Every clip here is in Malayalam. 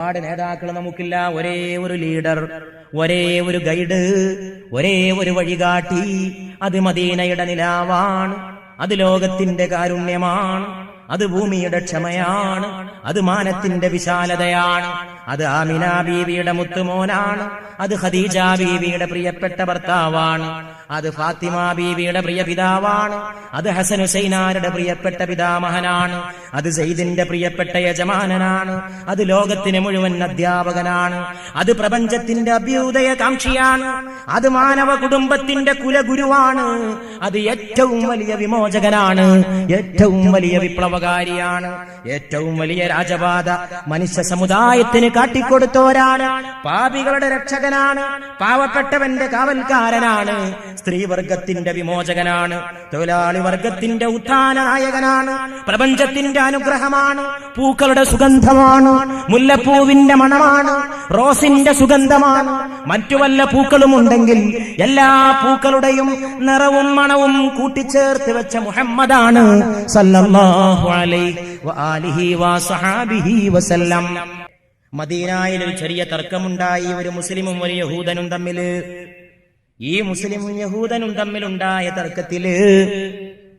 ഒരുപാട് നേതാക്കൾ നമുക്കില്ല. ഒരേ ഒരു ലീഡർ ഒരേ ഒരു ഗൈഡ് ഒരേ ഒരു വഴികാട്ടി അത് മദീനയുടെ നിലാവാണ് അത് ലോകത്തിന്റെ കാരുണ്യമാണ് അത് ഭൂമിയുടെ ക്ഷമയാണ് അത് മാനത്തിന്റെ വിശാലതയാണ്. അത് ആമിന ബീവിയുടെ മുത്തുമോനാണ്. അത് ഖദീജ ബീവിയുടെ പ്രിയപ്പെട്ട ഭർത്താവാണ്. അത് ഫാത്തിമ ബീവിയുടെ പ്രിയ പിതാവാണ്. അത് ഹസൻ ഹുസൈനാരുടെ പ്രിയപ്പെട്ട പിതാമഹനാണ്. അത് സെയ്ദിന്റെ പ്രിയപ്പെട്ട യജമാനനാണ്. അത് ലോകത്തിന് മുഴുവൻ അധ്യാപകനാണ്. അത് പ്രപഞ്ചത്തിന്റെ അഭ്യുദയ കാംക്ഷിയാണ്. അത് മാനവ കുടുംബത്തിന്റെ കുലഗുരുവാണ്. അത് ഏറ്റവും വലിയ വിമോചകനാണ്. ഏറ്റവും വലിയ വിപ്ലവകാരിയാണ്. ഏറ്റവും വലിയ രാജപാത മനുഷ്യ സമുദായത്തിന് കാട്ടിക്കൊടുത്തോരാണ് പാപികളുടെ രക്ഷകനാണ്. പാവപ്പെട്ടവന്റെ കാവൽക്കാരനാണ്. സ്ത്രീവർഗത്തിന്റെ വിമോചകനാണ്. തൊഴിലാളി വർഗത്തിന്റെ ഉത്ഥാന നായകനാണ് പ്രപഞ്ചത്തിന്റെ അനുഗ്രഹമാണ്. പൂക്കളുടെ സുഗന്ധമാണ്. മുല്ലപ്പൂവിന്റെ മണമാണ്. റോസിന്റെ സുഗന്ധമാണ്. മറ്റു വല്ല പൂക്കളും ഉണ്ടെങ്കിൽ എല്ലാ പൂക്കളുടെയും നിറവും മണവും കൂട്ടിച്ചേർത്ത് വെച്ച മുഹമ്മദാണ് സല്ലല്ലാഹു അലൈഹി വാലിഹി വസഹാബിഹി വസല്ലം. മദീനായിൽ ഒരു ചെറിയ തർക്കമുണ്ടായി. ഒരു മുസ്ലിമും ഒരു യഹൂദനും തമ്മിൽ. ഈ മുസ്ലിമും യഹൂദനും തമ്മിലുണ്ടായ തർക്കത്തിൽ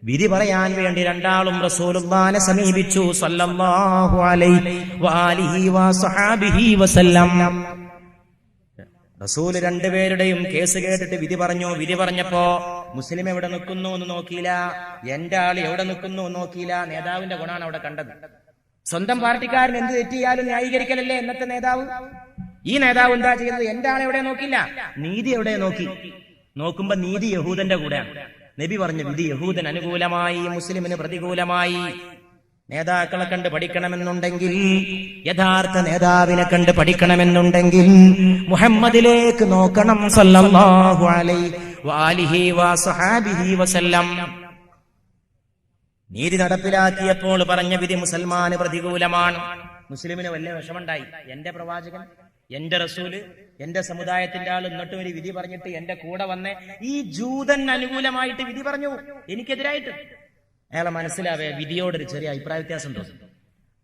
വിധി പറയാൻ വേണ്ടി രണ്ടാളും റസൂലുള്ളാനെ സമീപിച്ചു. സല്ലല്ലാഹു അലൈഹി വആലിഹി വസഹാബിഹി വസല്ലം. റസൂൽ രണ്ടുപേരുടെയും കേസ് കേട്ടിട്ട് വിധി പറഞ്ഞു. വിധി പറഞ്ഞപ്പോ മുസ്ലിം എവിടെ നിൽക്കുന്നു എന്ന് നോക്കിയില്ല. എന്റെ ആൾ എവിടെ നിൽക്കുന്നു നോക്കിയില്ല. നേതാവിന്റെ ഗുണാണ് അവിടെ കണ്ടത്. സ്വന്തം പാർട്ടിക്കാരൻ എന്ത് തെറ്റിയാലും ന്യായീകരിക്കലല്ലേ എന്നത്തെ നേതാവ്? ഈ നേതാവ് എന്താ ചെയ്യുന്നത്? ആളെ എവിടെ നോക്കില്ല. നീതി എവിടെ നോക്കി? നോക്കുമ്പോ നീതി യഹൂദന്റെ കൂടെയാണ്. നബി പറഞ്ഞു വിധി യഹൂദൻ അനുകൂലമായി മുസ്ലിമിന് പ്രതികൂലമായി. നേതാക്കളെ കണ്ട് പഠിക്കണമെന്നുണ്ടെങ്കിൽ യഥാർത്ഥ നേതാവിനെ കണ്ട് പഠിക്കണമെന്നുണ്ടെങ്കിൽ മുഹമ്മദിലേക്ക് നോക്കണം സല്ലല്ലാഹു അലൈഹി വാലിഹി വസഹാബിഹി വസല്ലം. നീതി നടപ്പിലാക്കിയപ്പോൾ പറഞ്ഞ വിധി മുസൽമാന് പ്രതികൂലമാണ്. മുസ്ലിമിന് വലിയ വിഷമുണ്ടായി എന്റെ പ്രവാചകൻ എന്റെ റസൂൽ എന്റെ സമുദായത്തിന്റെ ആൾ എന്നിട്ടും ഒരു വിധി പറഞ്ഞിട്ട് എന്റെ കൂടെ വന്ന്. ഈ ജൂതൻ അനുകൂലമായിട്ട് വിധി പറഞ്ഞു. എനിക്കെതിരായിട്ട്. അയാളെ മനസ്സിലാവേ വിധിയോട് ഒരു ചെറിയ അഭിപ്രായ വ്യത്യാസം തോന്നും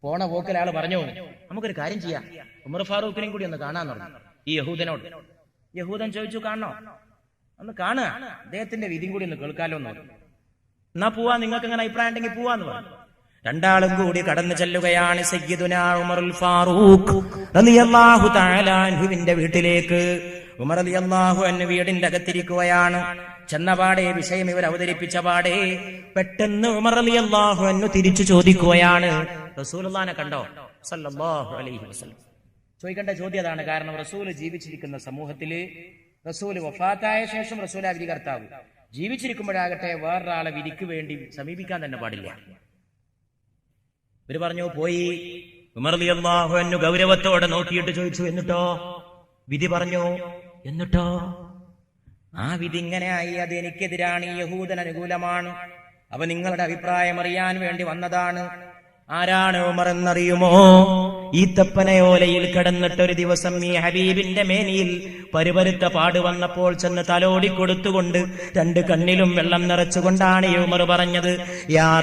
പോണ പോക്കിൽ അയാൾ പറഞ്ഞു നമുക്കൊരു കാര്യം ചെയ്യാം. ഉമർ ഫാറൂഖിനെയും കൂടി ഒന്ന് കാണാൻ പറഞ്ഞു ഈ യഹൂദനോട്. യഹൂദൻ ചോദിച്ചു കാണണോ? ഒന്ന് കാണുക. അദ്ദേഹത്തിന്റെ വിധിയും കൂടി ഒന്ന് കേൾക്കാലോ എന്ന് പറഞ്ഞു. എന്നാ പോവാ? നിങ്ങൾക്ക് അങ്ങനെ അഭിപ്രായം ഉണ്ടെങ്കിൽ പോവാന്ന് പറഞ്ഞു രണ്ടാളും കൂടി കടന്നു ചെല്ലുകയാണ് സയ്യിദുന ഉമറുൽ ഫാറൂഖ് റളിയല്ലാഹു തആല അൻഹുവിന്റെ വീട്ടിലേക്ക്. ഉമർ റളിയല്ലാഹു അൻഹു വീടിന്റെ അകത്തിരിക്കുകയാണ്. ചെന്നപാടെ വിഷയം ഇവർ അവതരിപ്പിച്ച പാടെ പെട്ടെന്ന് ഉമർ റളിയല്ലാഹു അൻഹു തിരിച്ചു ചോദിക്കുകയാണ്. റസൂലുള്ളാനെ കണ്ടോ? സല്ലല്ലാഹു അലൈഹി വസല്ലം. ചോദിക്കേണ്ട ചോദ്യം അതാണ്. കാരണം റസൂൽ ജീവിച്ചിരിക്കുന്ന സമൂഹത്തിൽ റസൂൽ വഫാത്തായ ശേഷം റസൂൽ വിധി കർത്താവ് ജീവിച്ചിരിക്കുമ്പോഴാകട്ടെ വേറൊരാളെ വിധിക്ക് വേണ്ടി സമീപിക്കാൻ തന്നെ പാടില്ല. ഇവർ പറഞ്ഞു പോയി. ഉമർലിയല്ലാഹു എന്നു ഗൗരവത്തോടെ നോക്കിയിട്ട് ചോദിച്ചു എന്നിട്ടോ? വിധി പറഞ്ഞു എന്നിട്ടോ? ആ വിധി ഇങ്ങനെ ആയി. അത് എനിക്കെതിരാണ് ഈ യഹൂദൻ അനുകൂലമാണ്. അവ നിങ്ങളുടെ അഭിപ്രായം അറിയാൻ വേണ്ടി വന്നതാണ്. ആരാണ് ഉമർ എന്നറിയുമോ? ഈ തപ്പനയോലയിൽ കിടന്നിട്ടൊരു ദിവസം ഈ ഹബീബിന്റെ മേനിയിൽ പരുപരുത്ത പാട് വന്നപ്പോൾ ചെന്ന് തലോടി കൊടുത്തുകൊണ്ട് രണ്ട് കണ്ണിലും വെള്ളം നിറച്ചുകൊണ്ടാണ് ഉമർ പറഞ്ഞത് യാ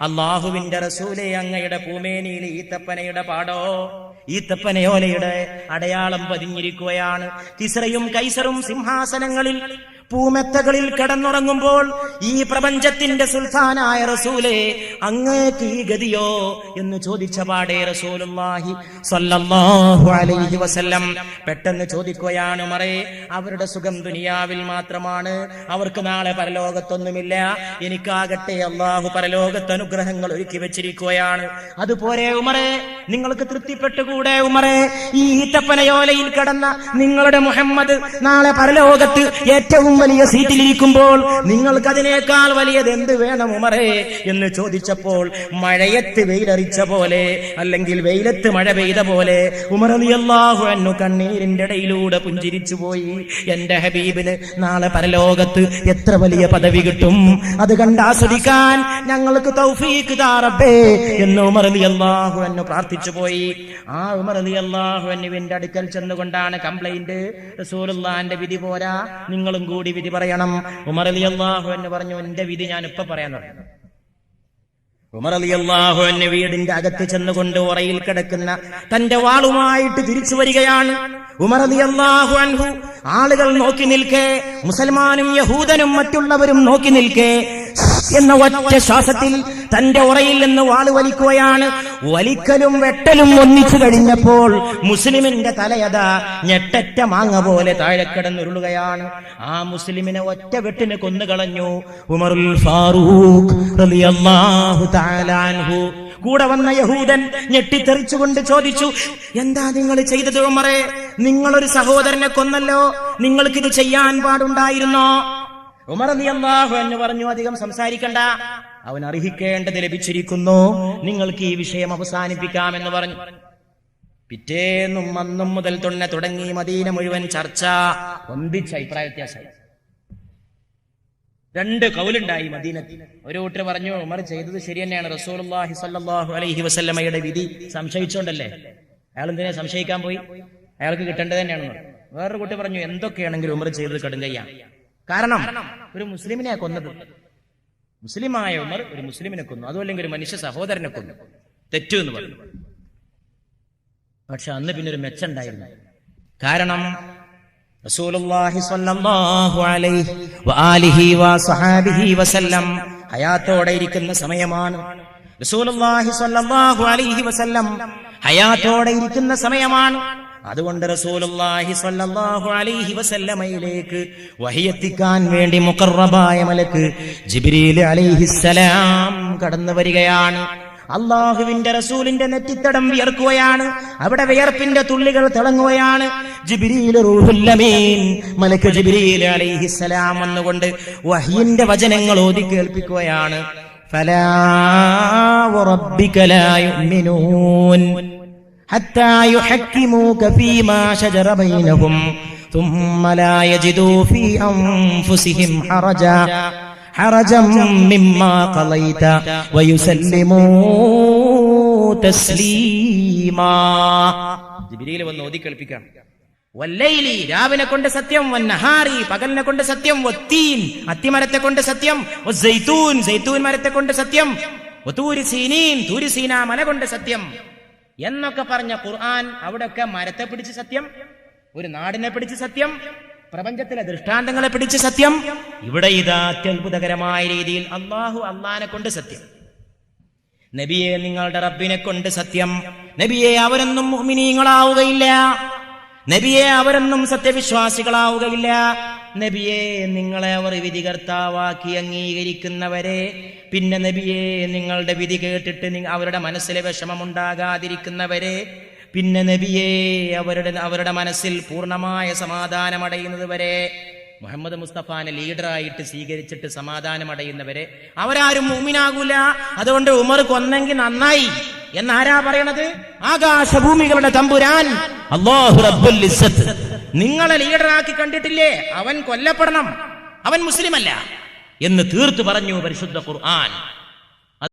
അള്ളാഹുവിന്റെ റസൂലെ അങ്ങയുടെ പൂമേനിയിൽ ഈ തപ്പനയുടെ പാടോ? ഈ തപ്പനയോലയുടെ അടയാളം പതിഞ്ഞിരിക്കുകയാണ്. തിസ്രയും കൈസറും സിംഹാസനങ്ങളിൽ പൂമെത്തകളിൽ കിടന്നുറങ്ങുമ്പോൾ ഈ പ്രപഞ്ചത്തിന്റെ സുൽത്താനായ റസൂലെ അങ്ങേക്ക് ഈ ഗതിയോ എന്ന് ചോദിച്ച പാടേ റസൂലുള്ളാഹി സല്ലല്ലാഹു അലൈഹി വസല്ലം പെട്ടെന്ന് ചോദിക്കുകയാണ് മറേ അവരുടെ സുഖം ദുനിയാവിൽ മാത്രമാണ്. അവർക്ക് നാളെ പരലോകത്തൊന്നുമില്ല. എനിക്കാകട്ടെ അള്ളാഹു പരലോകത്ത് അനുഗ്രഹങ്ങൾ ഒരുക്കി വെച്ചിരിക്കുകയാണ്. അതുപോലെ ഉമറെ നിങ്ങൾക്ക് തൃപ്തിപ്പെട്ടുകൂടെ ഉമറെ? ഈ ഈത്തപ്പനയോലയിൽ കടന്ന നിങ്ങളുടെ മുഹമ്മദ് നാളെ പരലോകത്ത് ഏറ്റവും വലിയ സീറ്റിലിരിക്കുമ്പോൾ നിങ്ങൾക്ക് അതിനേക്കാൾ വലിയത് എന്ത് വേണം ഉമറേ എന്ന് ചോദിച്ചപ്പോൾ മഴയത്ത് വെയിലറിച്ച പോലെ അല്ലെങ്കിൽ വെയിലത്ത് മഴ പെയ്ത പോലെ ഉമർ അലിയല്ലാഹു അന്നു കണ്ണീരിന്റെ ഇടയിലൂടെ പുഞ്ചിരിച്ചു പോയി. എന്റെ ഹബീബിന് നാളെ പരലോകത്ത് എത്ര വലിയ പദവി കിട്ടും? അത് കണ്ട് ആസ്വദിക്കാൻ ഞങ്ങൾക്ക് തൗഫീക്ക് താറബേ എന്ന് ഉമർ അലി അള്ളാഹു എന്നു പ്രാർത്ഥിച്ചു പോയി. ആ ഉമർ അലി അള്ളാഹു എന്നുവിന്റെ അടുക്കൽ ചെന്നുകൊണ്ടാണ് കംപ്ലൈന്റ് റസൂലുള്ളാന്റെ വിധി പോരാ. നിങ്ങളും കൂടി വിധി പറയണം. ഉമർ അലി അള്ളാഹു എന്ന് പറഞ്ഞു എന്റെ വിധി ഞാൻ ഇപ്പൊ പറയാൻ തുടങ്ങി. ഉമർ അലിയല്ലാഹു എന്നെ വീടിന്റെ അകത്ത് ചെന്നുകൊണ്ട് ഉറയിൽ കിടക്കുന്ന തന്റെ വാളുമായിട്ട് തിരിച്ചു വരികയാണ് ഉമർ അള്ളാഹു അൻഹു. ആളുകൾ നോക്കി നിൽക്കേ മുസൽമാനും യഹൂദനും മറ്റുള്ളവരും നോക്കി നിൽക്കെ എന്ന ഒറ്റ ശ്വാസത്തിൽ തന്റെ ഉറയിൽ നിന്ന് വാൾ വലിക്കുകയാണ്. വലിക്കലും വെട്ടലും ഒന്നിച്ചു കഴിഞ്ഞപ്പോൾ മുസ്ലിമിന്റെ തലയത ഞെട്ടറ്റ മാങ്ങ പോലെ താഴെ കിടന്നുരുളുകയാണ്. ആ മുസ്ലിമിനെ ഒറ്റ വെട്ടിന് കൊന്നുകളഞ്ഞു. ഉമറുൽ ഫാറൂഖ് കൂടെ വന്ന യഹൂദൻ ഞെട്ടിത്തെറിച്ചുകൊണ്ട് ചോദിച്ചു എന്താ നിങ്ങൾ ചെയ്തത് ഉമറെ? നിങ്ങളൊരു സഹോദരനെ കൊന്നല്ലോ? നിങ്ങൾക്കിത് ചെയ്യാൻ പാടുണ്ടായിരുന്നോ? ഉമർ അള്ളാഹു എന്ന് പറഞ്ഞു അധികം സംസാരിക്കണ്ട. അവൻ അർഹിക്കേണ്ടത് ലഭിച്ചിരിക്കുന്നു. നിങ്ങൾക്ക് ഈ വിഷയം അവസാനിപ്പിക്കാമെന്ന് പറഞ്ഞു. പിറ്റേന്നും അന്നും മുതൽ തന്നെ തുടങ്ങി മദീന മുഴുവൻ ചർച്ച. ഒമ്പിച്ച അഭിപ്രായ വ്യത്യാസമായി. രണ്ട് കൗലുണ്ടായി മദീനത്തിൽ ഒരു കൂട്ടർ പറഞ്ഞു ഉമർ ചെയ്തത് ശരി തന്നെയാണ്. റസൂലുള്ളാഹി സല്ലാഹു അലൈഹി വസല്ലമയുടെ വിധി സംശയിച്ചോണ്ടല്ലേ? അയാൾ എന്തിനാ സംശയിക്കാൻ പോയി? അയാൾക്ക് കിട്ടേണ്ടത് തന്നെയാണെന്ന് വേറൊരു കുട്ടി പറഞ്ഞു എന്തൊക്കെയാണെങ്കിലും ഉമർ ചെയ്തത് കടുങ്കയ്യാണ് കാരണം ഒരു മുസ്ലിമിനെ കൊന്നത്. മുസ്ലിമായ ഉമർ ഒരു മുസ്ലിമിനെ കൊന്നു. അതുമല്ലെങ്കിൽ ഒരു മനുഷ്യ സഹോദരനെ കൊന്നു. തെറ്റു എന്ന് പറഞ്ഞു. പക്ഷെ അന്ന് പിന്നെ ഒരു മെച്ചുണ്ടായിരുന്നു കാരണം ഹയാത്തോടെ ഇരിക്കുന്ന സമയമാണ്. ഹയാത്തോടെ ഇരിക്കുന്ന സമയമാണ്. അതുകൊണ്ട് റസൂലുള്ളാഹി സ്വല്ലല്ലാഹു അലൈഹി വസല്ലമയിലേക്ക് വഹിയെത്തിക്കാൻ വേണ്ടി മുഖർറബായ മലക്ക് ജിബ്രീൽ അലൈഹിസ്സലാം കടന്നു വരികയാണ്. അള്ളാഹുവിന്റെ റസൂലിന്റെ നെറ്റിത്തടം വിയർക്കുകയാണ്. അവിടെ വിയർപ്പിന്റെ തുള്ളികൾ തിളങ്ങുകയാണ്. മലക്ക് ജിബ്രീൽ അലൈഹിസ്സലാം വന്നുകൊണ്ട് വഹ്യിന്റെ വചനങ്ങൾ ഓതി കേൾപ്പിക്കുകയാണ്. ഫലാ حتى يحكموك فيما شجر بينهم ثم لا يجدوا في أنفسهم حرجا حرجا مما قضيت ويسلموا تسليما ജിബിരിയിൽ വന്ന് ഓതി കേൾപ്പിക്കാം വല്ലൈലി രാവിനെ കൊണ്ട് സത്യം വന്നഹാറി പകലിനെ കൊണ്ട് സത്യം വത്തീൻ അത്തിമരത്തെ കൊണ്ട് സത്യം വസ്സൈത്തൂൻ സൈത്തൂൻ മരത്തെ കൊണ്ട് സത്യം വതൂരി സീനീൻ തൂരി സീന മല കൊണ്ട് സത്യം എന്നൊക്കെ പറഞ്ഞ ഖുർആൻ അവിടെയൊക്കെ മരത്തെ പിടിച്ച് സത്യം ഒരു നാടിനെ പിടിച്ച് സത്യം പ്രപഞ്ചത്തിലെ ദൃഷ്ടാന്തങ്ങളെ പിടിച്ച് സത്യം. ഇവിടെ ഇതാ അത്യത്ഭുതകരമായ രീതിയിൽ അള്ളാഹു അള്ളാനെ കൊണ്ട് സത്യം. നബിയെ നിങ്ങളുടെ റബ്ബിനെ കൊണ്ട് സത്യം. നബിയെ അവരൊന്നും മുഅ്മിനീങ്ങളാവുകയില്ല. നബിയെ അവരൊന്നും സത്യവിശ്വാസികളാവുകയില്ല. നബിയെ നിങ്ങളെ അവർ വിധികർത്താവാക്കി അംഗീകരിക്കുന്നവരെ. പിന്നെ നബിയെ നിങ്ങളുടെ വിധി കേട്ടിട്ട് അവരുടെ മനസ്സിലെ വിഷമമുണ്ടാകാതിരിക്കുന്നവരെ. പിന്നെ നബിയെ അവരുടെ അവരുടെ മനസ്സിൽ പൂർണമായ സമാധാനമടയുന്നത് വരെ മുഹമ്മദ് മുസ്തഫാനെ ലീഡറായിട്ട് സ്വീകരിച്ചിട്ട് സമാധാനമടയുന്നവരെ. അവരാരും മൂമിനാകൂല അതുകൊണ്ട് ഉമർ കൊന്നെങ്കിൽ നന്നായി. എന്നാരാ പറയണത്? ആകാശഭൂമികളുടെ തമ്പുരാൻ. അള്ളാഹു റബ്ബുൽ ഇസ്സത്ത്. നിങ്ങളെ ലീഡറാക്കി കണ്ടിട്ടില്ലേ? അവൻ കൊല്ലപ്പെടണം. അവൻ മുസ്ലിമല്ല. എന്ന് തീർത്തു പറഞ്ഞു പരിശുദ്ധ ഖുർആൻ.